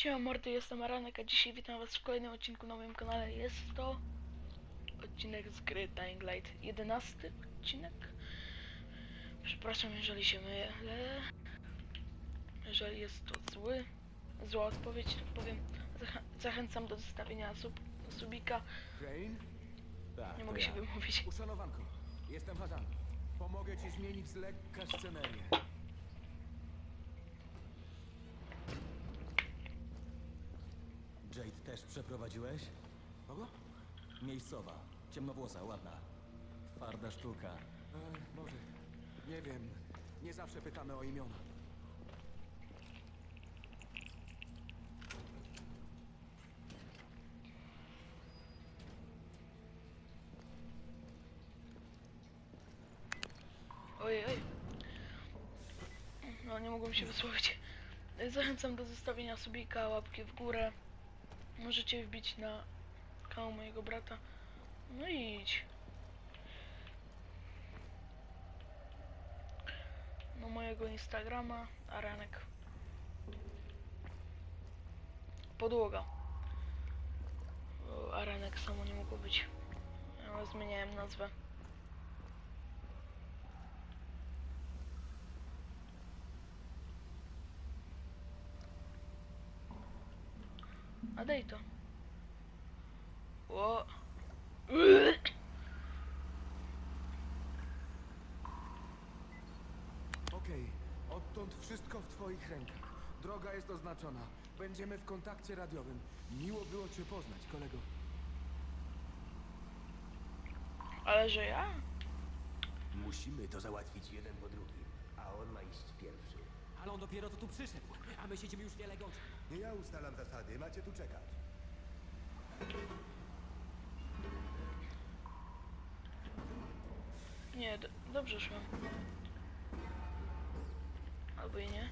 Siema mordy, jestem Aranek, a dzisiaj witam was w kolejnym odcinku na moim kanale. Jest to odcinek z gry Dying Light, 11 odcinek. Przepraszam, jeżeli się mylę. Jeżeli jest to zły, zła odpowiedź, to powiem. Zachęcam do zostawienia sub subika. Tak, Nie mogę ja. się wymówić. Uszanowanko, jestem Hazan. Pomogę ci zmienić z lekka scenerię. Jade też przeprowadziłeś? Kogo? Miejscowa, ciemnowłosa, ładna. Twarda sztuka. E, może. Nie wiem. Nie zawsze pytamy o imiona. Ojej, oj. No, nie mogłem się wysłowić. Zachęcam do zostawienia subika, łapki w górę. Możecie wbić na kanał mojego brata. No i idź. Na mojego Instagrama, Aranek. Podłoga. O, Aranek samo nie mogło być. Ja zmieniałem nazwę. A daj to. O. Okej, odtąd wszystko w twoich rękach. Droga jest oznaczona. Będziemy w kontakcie radiowym. Miło było cię poznać, kolego. Ale że ja? Musimy to załatwić jeden po drugim, a on ma iść pierwszy. Ale on dopiero co tu przyszedł, a my siedzimy już wiele godzin. Nie ja ustalam zasady, macie tu czekać. Nie, dobrze szłem. Albo i nie.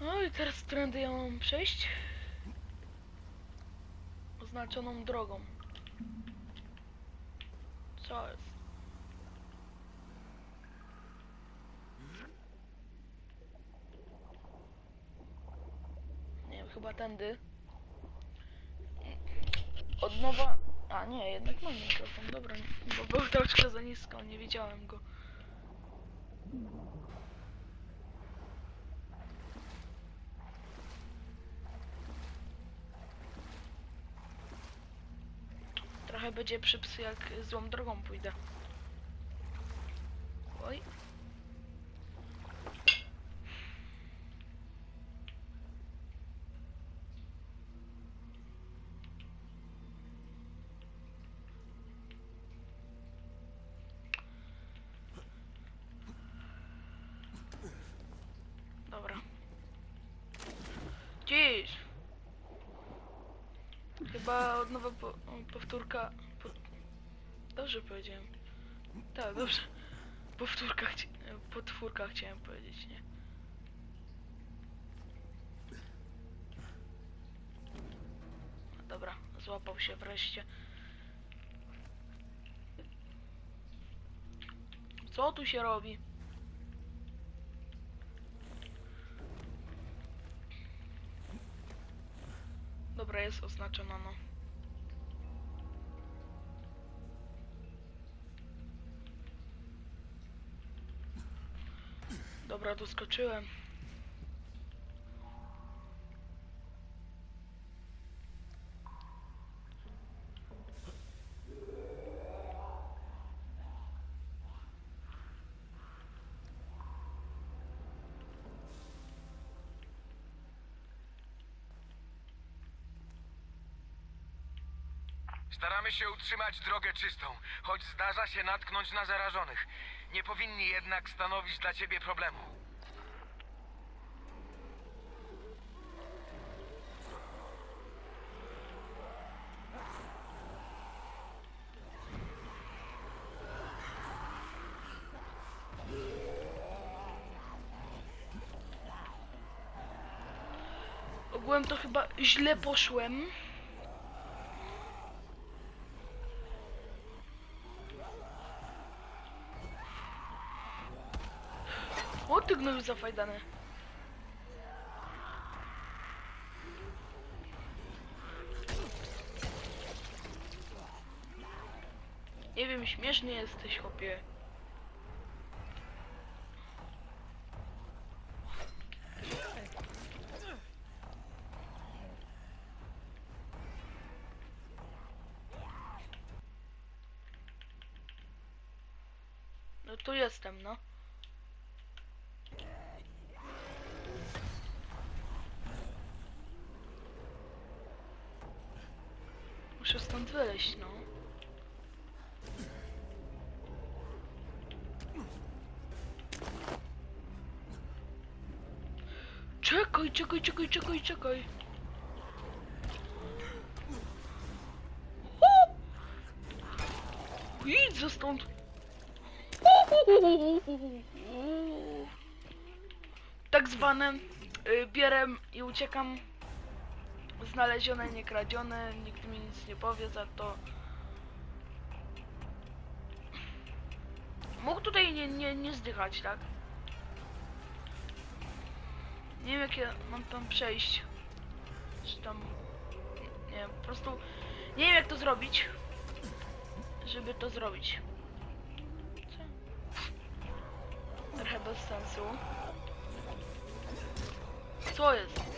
No i teraz trendy ja mam przejść. Oznaczoną drogą. Co jest? Nie wiem, chyba tędy. Od nowa... A nie, jednak mam mikrofon, dobra, bo był troszkę za nisko, nie widziałem go. Trochę będzie przypsy jak złą drogą pójdę. Oj. Dobra. Dziś. Chyba od nowa po, powtórka. Po, dobrze powiedziałem. Tak, dobrze. Powtórka, chci, potwórka chciałem powiedzieć, nie? Dobra, złapał się wreszcie. Co tu się robi? Dobra, jest oznaczona, no. Dobra, doskoczyłem. Staramy się utrzymać drogę czystą, choć zdarza się natknąć na zarażonych. Nie powinni jednak stanowić dla ciebie problemu. Ogółem to chyba źle poszłem. Nie wiem, śmieszny jesteś, chłopie. No tu jestem, no. Muszę wyleźć, no. Czekaj, czekaj, czekaj, czekaj, czekaj. O! Idź stąd. Tak zwane y, bierem i uciekam. Znalezione, nie kradzione, nikt mi nic nie powie za to. Mógł tutaj nie, nie, nie zdychać, tak? Nie wiem jak ja mam tam przejść. Czy tam... Nie wiem, po prostu... Nie wiem jak to zrobić. Żeby to zrobić. Co? Trochę bez sensu. Co jest?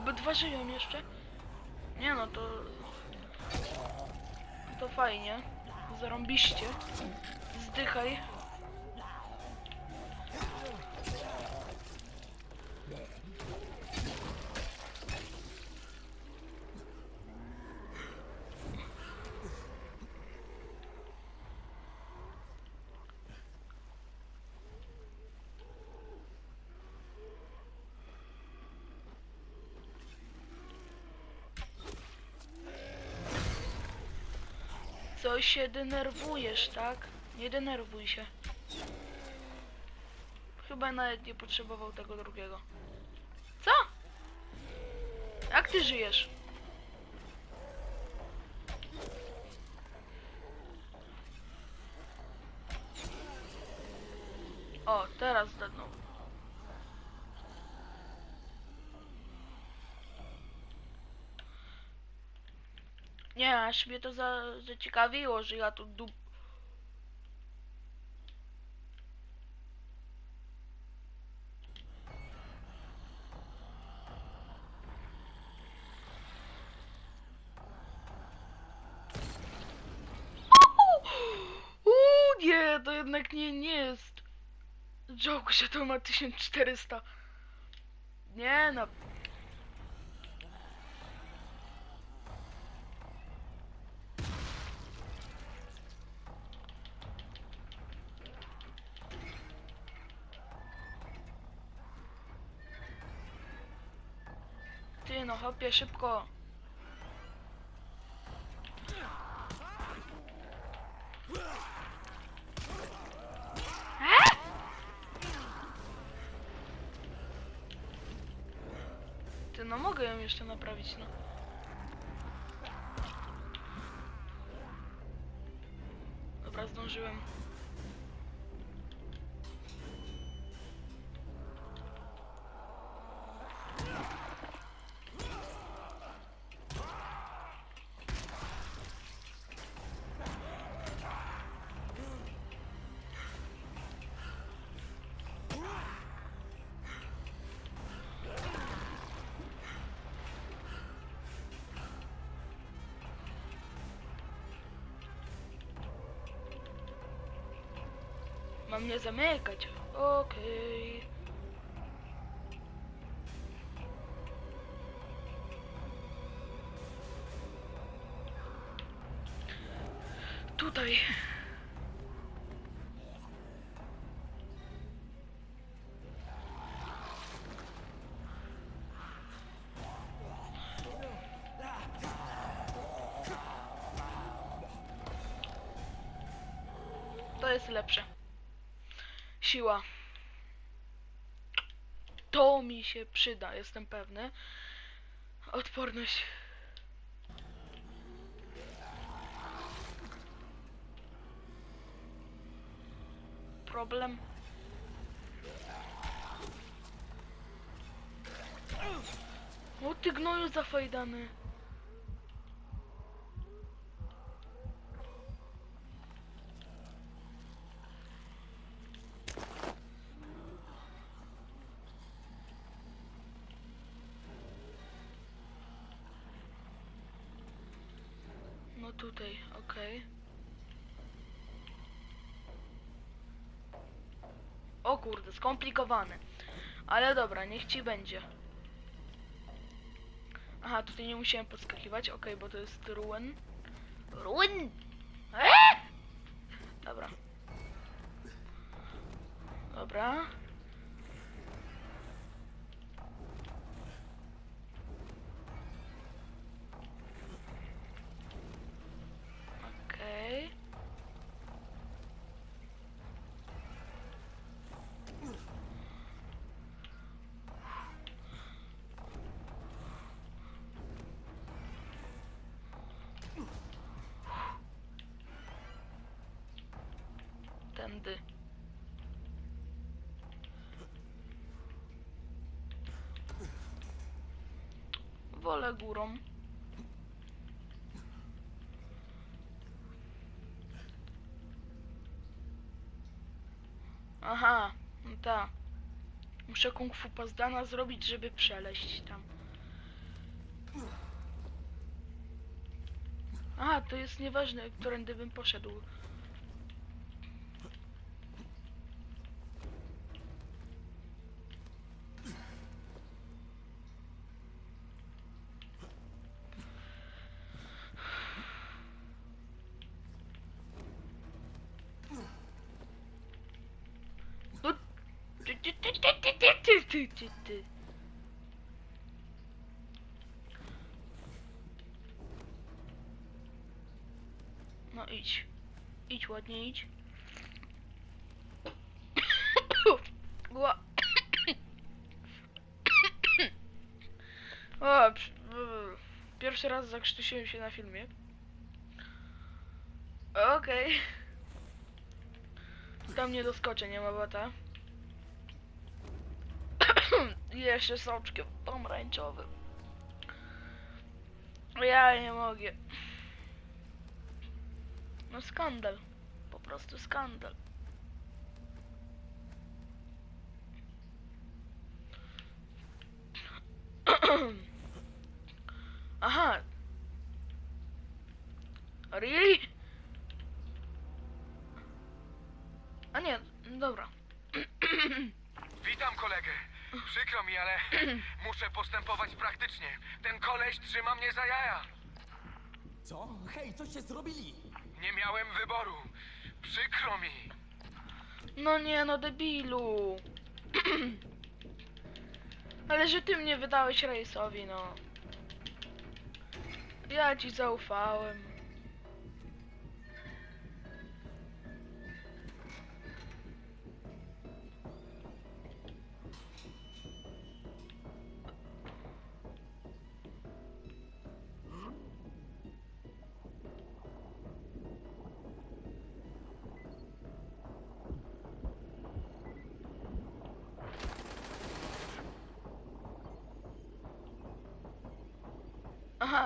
Obydwa żyją jeszcze? Nie no, to... To fajnie. Zarąbiście. Zdychaj. Co się denerwujesz, tak? Nie denerwuj się. Chyba nawet nie potrzebował tego drugiego. Co? Jak ty żyjesz? O, teraz zdadnął. Nie, aż mnie to za, zaciekawiło, że ja tu dup... Nie, to jednak nie, nie jest. Joke, że to ma 1400. Nie no. Ty no hopie szybko. E? Ty no mogę ją jeszcze naprawić, no. Dobra, zdążyłem. Mam nie zamykać. Okej. Tutaj. Siła. To mi się przyda, jestem pewny. Odporność. Problem. O ty gnoju zafajdany. No tutaj, okej. O kurde, skomplikowane. Ale dobra, niech ci będzie. Aha, tutaj nie musiałem podskakiwać, okej, bo to jest ruin. Ruin! Eee! Dobra. Dobra. Tędy. Wolę górą. Aha, no ta. Muszę kung fu pazdana zrobić, żeby przeleść tam. Aha, to jest nieważne, którędy bym poszedł. No idź. Idź ładnie, idź. O, pierwszy raz zakrztusiłem się na filmie. Okej. Tam nie doskoczę, nie ma bata. Jeszcze soczkiem pomarańczowym. Ja nie mogę. No skandal. Po prostu skandal. Aha. Really? A nie, dobra. Witam kolegę. Przykro mi, ale muszę postępować praktycznie. Ten koleś trzyma mnie za jaja. Co? Hej, coście zrobili? Nie miałem wyboru. Przykro mi. No nie, no debilu. Ale że ty mnie wydałeś Rejsowi, no. Ja ci zaufałem.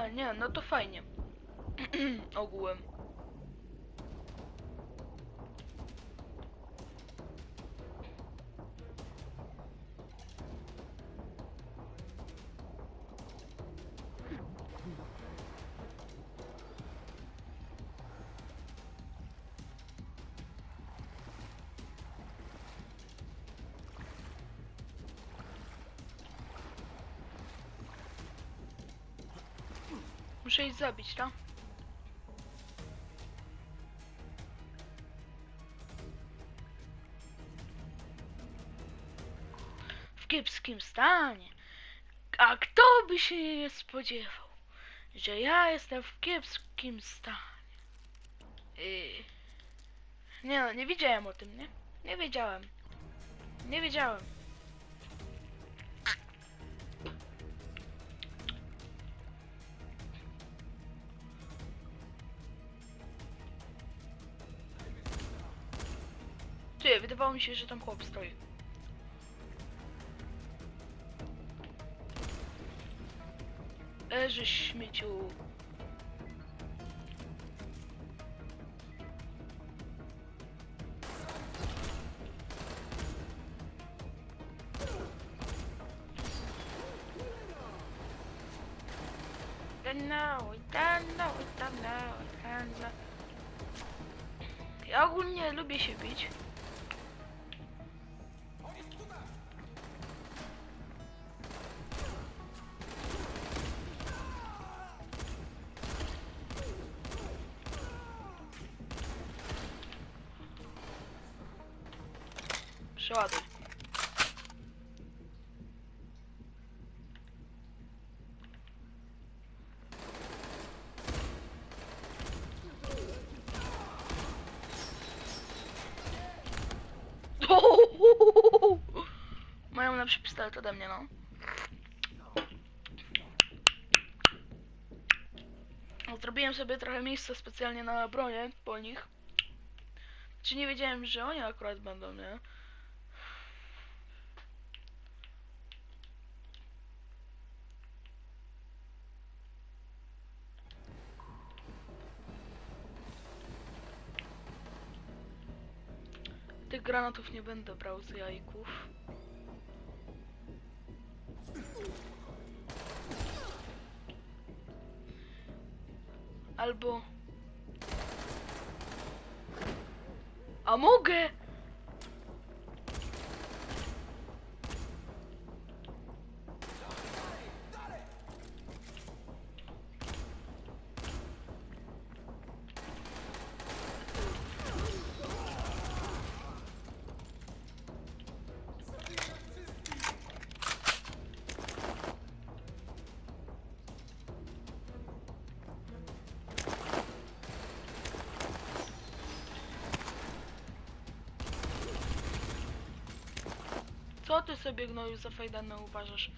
Nie, no to fajnie. Ogółem. Ich zabić, tak? W kiepskim stanie. A kto by się nie spodziewał, że ja jestem w kiepskim stanie? Yy. Nie no, nie wiedziałem o tym, nie? Nie wiedziałem. Nie wiedziałem. Wydawało mi się, że tam chłop stoi. Leży śmieciu. Don't. Ja ogólnie lubię się bić. Przeładuj. Mają lepszy pistolet ode mnie, no. Zrobiłem sobie trochę miejsca specjalnie na bronię po nich. Czy nie wiedziałem, że oni akurat będą, nie? Tych granatów nie będę brał z jajków. Albo... A mogę! Sobie gnoju za fajdanę uważasz?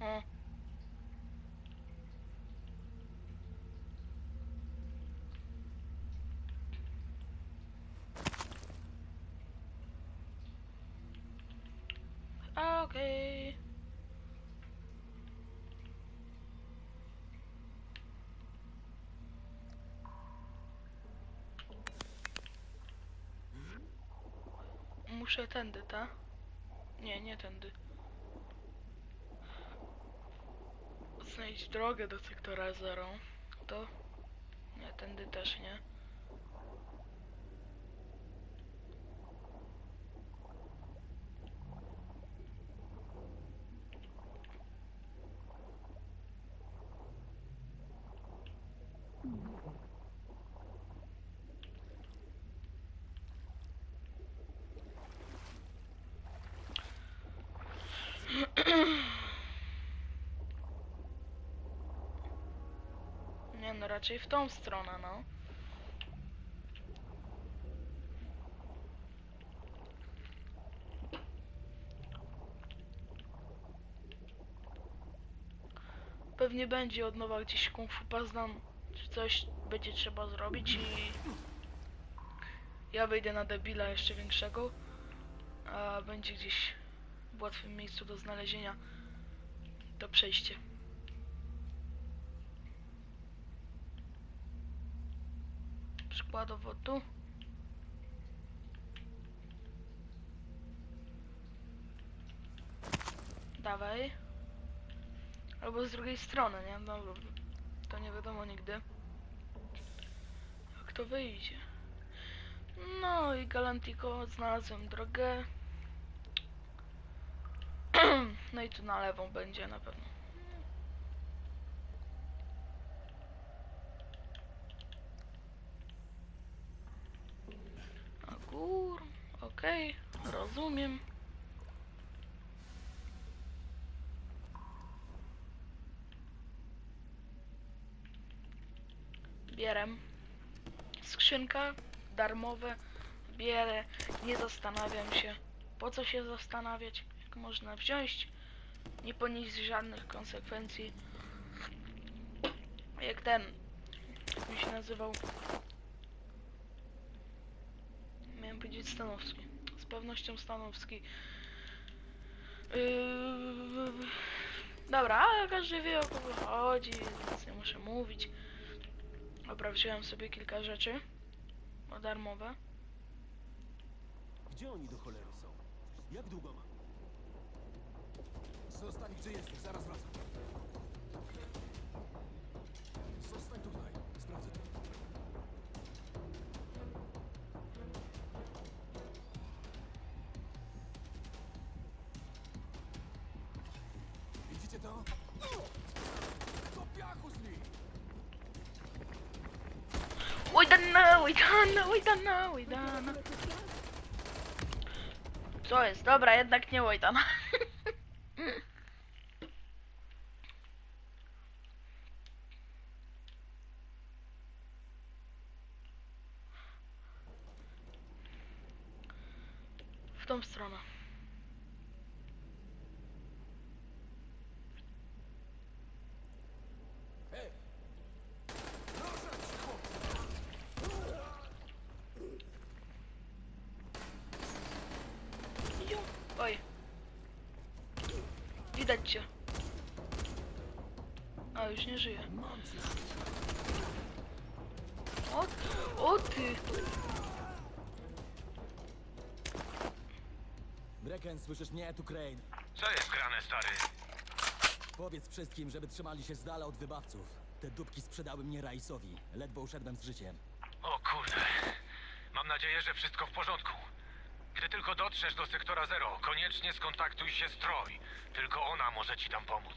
O. Okej. Muszę tędy, ta? Nie, nie tędy. Znajdź drogę do sektora zero. To? Nie, tędy też nie. Nie no, raczej w tą stronę, no. Pewnie będzie od nowa gdzieś Kung Fu Pazdan, czy coś będzie trzeba zrobić i... Ja wyjdę na debila jeszcze większego, a będzie gdzieś w łatwym miejscu do znalezienia to przejście. Przykładowo tu. Dawaj. Albo z drugiej strony, nie? No, to nie wiadomo nigdy. Jak to wyjdzie. No i Galantico znalazłem drogę. No i tu na lewą będzie na pewno. Kur... Okej, rozumiem. Bierem. Skrzynka darmowe. Bierę. Nie zastanawiam się. Po co się zastanawiać? Jak można wziąć, nie ponieść żadnych konsekwencji. Jak ten, jak mi się nazywał, miałem powiedzieć Stanowski. Z pewnością Stanowski. Yy... Dobra, ale każdy wie o kogo chodzi, więc nie muszę mówić. Dobra, wziąłem sobie kilka rzeczy. O darmowe. Gdzie oni do cholery są? Jak długo ma? Zostań gdzie jesteś, zaraz wracam. Łajdana, łajdana, łajdana, łajdana. Co jest? Dobra, jednak nie łajdana. W tą stronę. Hej! Ruszać się, chłopcy! Idziu. Oj. Widać cię. A, już nie żyje. O, o ty. Brecken, słyszysz mnie? Tu Crane. Co jest grane, stary? Powiedz wszystkim, żeby trzymali się z dala od wybawców. Te dupki sprzedały mnie Raisowi. Ledwo uszedłem z życiem. O kurde. Mam nadzieję, że wszystko w porządku. Gdy tylko dotrzesz do sektora zero, koniecznie skontaktuj się z Troj. Tylko ona może ci tam pomóc.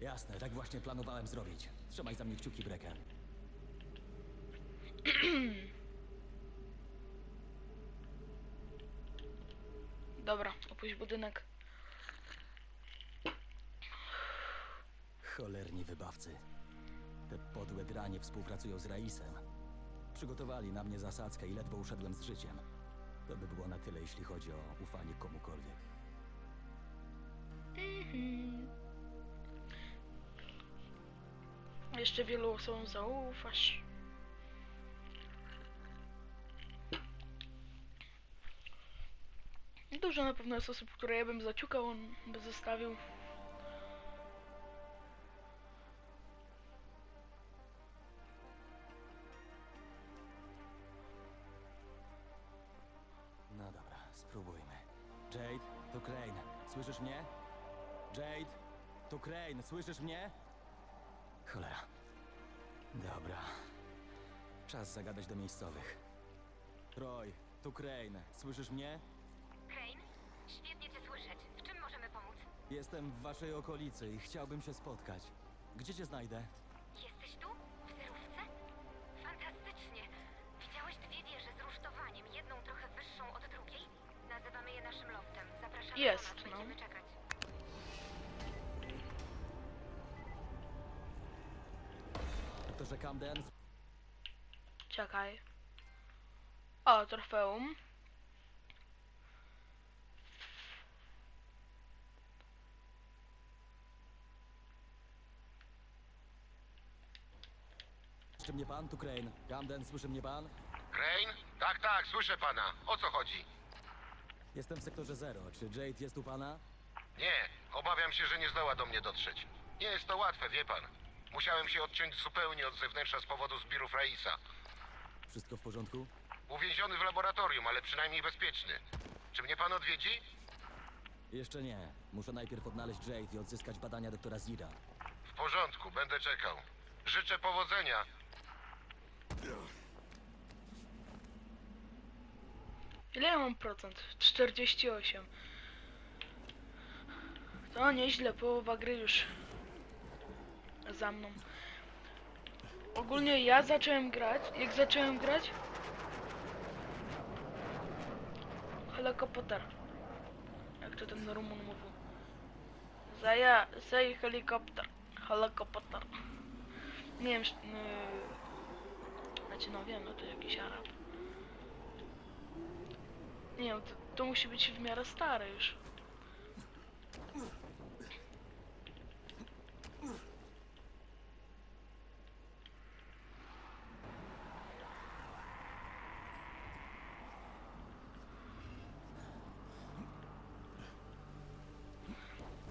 Jasne, tak właśnie planowałem zrobić. Trzymaj za mnie kciuki, Brecken. Dobra, opuść budynek. Cholerni wybawcy. Te podłe dranie współpracują z Raisem. Przygotowali na mnie zasadzkę i ledwo uszedłem z życiem. To by było na tyle, jeśli chodzi o ufanie komukolwiek. Jeszcze wielu osobom zaufasz. Dużo na pewno jest osób, które ja bym zaciukał, on by zostawił. To Crane. Słyszysz mnie? Jade, to Crane. Słyszysz mnie? Cholera. Dobra. Czas zagadać do miejscowych. Roy, tu Crane. Słyszysz mnie? Crane? Świetnie cię słyszeć. W czym możemy pomóc? Jestem w waszej okolicy i chciałbym się spotkać. Gdzie cię znajdę? Słyszy mnie pan? Tu Crane. Camden, słyszy mnie pan? Crane? Tak, tak, słyszę pana. O co chodzi? Jestem w sektorze zero. Czy Jade jest u pana? Nie, obawiam się, że nie zdoła do mnie dotrzeć. Nie jest to łatwe, wie pan. Musiałem się odciąć zupełnie od zewnętrza z powodu zbirów Raisa. Wszystko w porządku? Uwięziony w laboratorium, ale przynajmniej bezpieczny. Czy mnie pan odwiedzi? Jeszcze nie. Muszę najpierw odnaleźć Jade i odzyskać badania doktora Zira. W porządku, będę czekał. Życzę powodzenia. Ile ja mam procent? 48. To nieźle, połowa gry już za mną. Ogólnie ja zacząłem grać, jak zacząłem grać, helikopter. Jak to ten Rumun mówił. Zaja, zaj helikopter. Helikopter. Nie wiem, znaczy no wiem, no to jakiś Arab. Nie wiem, to, to musi być w miarę stare już.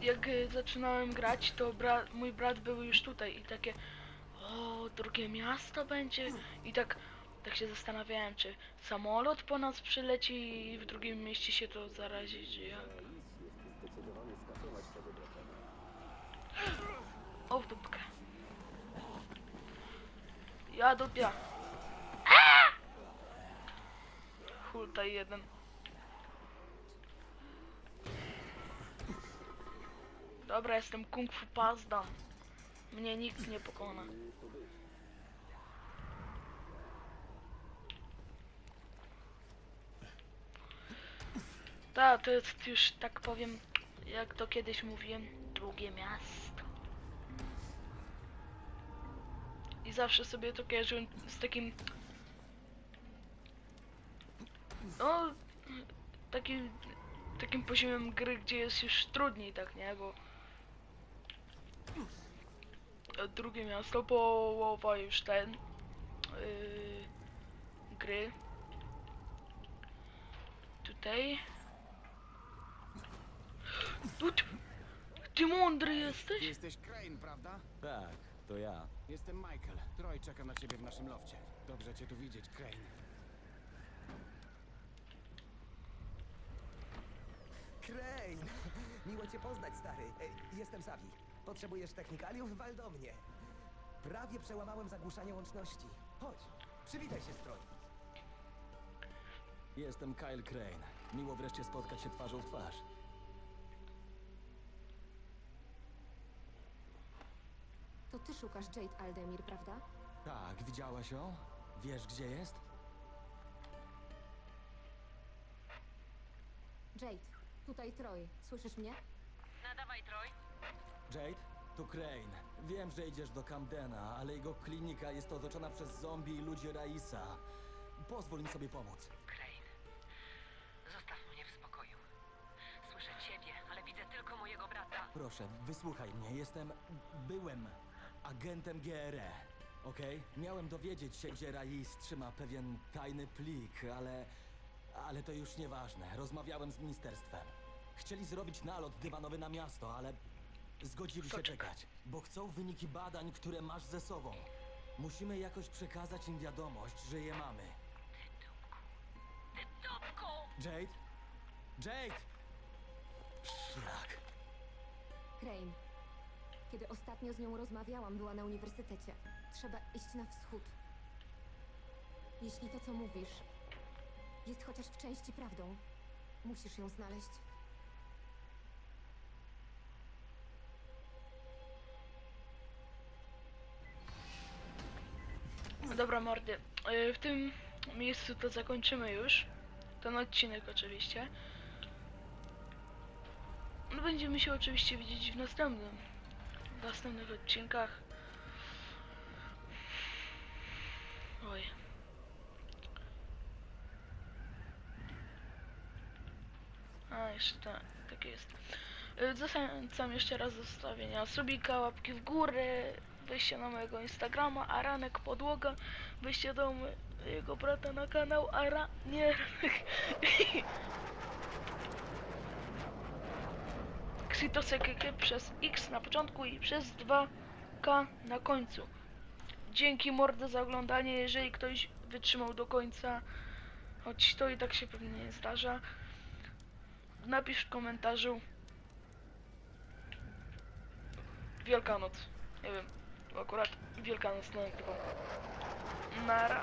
jak y, zaczynałem grać, to bra mój brat był już tutaj i takie drugie miasto będzie i tak tak się zastanawiałem, czy samolot po nas przyleci i w drugim mieście się to zarazi, czy jak. O, w dupkę. Ja dupia. Hultaj jeden. Dobra, jestem Kung Fu Pazda. Mnie nikt nie pokona. Tak, to jest już, tak powiem, jak to kiedyś mówiłem, drugie miasto. I zawsze sobie to kojarzyłem z takim... No, takim, takim poziomem gry, gdzie jest już trudniej, tak, nie? Bo... Drugie miasto, połowa już ten... Yy, gry. Tutaj. Tu, ty, ty mądry jesteś? Jesteś Crane, prawda? Tak, to ja. Jestem Michael. Troy czeka na ciebie w naszym lofcie. Dobrze cię tu widzieć, Crane. Crane! Miło cię poznać, stary. E, Jestem Savi. Potrzebujesz technikaliów? Wal do mnie. Prawie przełamałem zagłuszanie łączności. Chodź, przywitaj się z Troy. Jestem Kyle Crane. Miło wreszcie spotkać się twarzą w twarz. To ty szukasz Jade Aldemir, prawda? Tak, widziałaś ją? Wiesz, gdzie jest? Jade, tutaj Troy. Słyszysz mnie? Nadawaj, Troy. Jade? To Crane. Wiem, że idziesz do Camdena, ale jego klinika jest otoczona przez zombie i ludzi Raisa. Pozwól mi sobie pomóc. Crane, zostaw mnie w spokoju. Słyszę ciebie, ale widzę tylko mojego brata. Proszę, wysłuchaj mnie. Jestem... byłem agentem GRE. Okej? Miałem dowiedzieć się, gdzie Rais trzyma pewien tajny plik, ale... Ale to już nieważne. Rozmawiałem z ministerstwem. Chcieli zrobić nalot dywanowy na miasto, ale zgodzili się czekać, bo chcą wyniki badań, które masz ze sobą. Musimy jakoś przekazać im wiadomość, że je mamy. Ty dupku! Jade? Jade! Szlak. Crane. Kiedy ostatnio z nią rozmawiałam, była na uniwersytecie. Trzeba iść na wschód. Jeśli to, co mówisz, jest chociaż w części prawdą, musisz ją znaleźć. Dobra, mordy. y, W tym miejscu to zakończymy już. Ten odcinek oczywiście. No, będziemy się oczywiście widzieć w następnym. Następnych odcinkach. Oj. A, jeszcze tak, tak jest. Y, Zachęcam jeszcze raz do zostawienia subika, łapki w górę, wejście na mojego Instagrama, Aranek Podłoga, wejście do mojego brata na kanał Ara... Ksitosek przez X na początku i przez 2K na końcu. Dzięki mordę za oglądanie, jeżeli ktoś wytrzymał do końca, choć to i tak się pewnie nie zdarza. Napisz w komentarzu Wielkanoc. Nie wiem, akurat Wielkanoc nagrywam. Nara.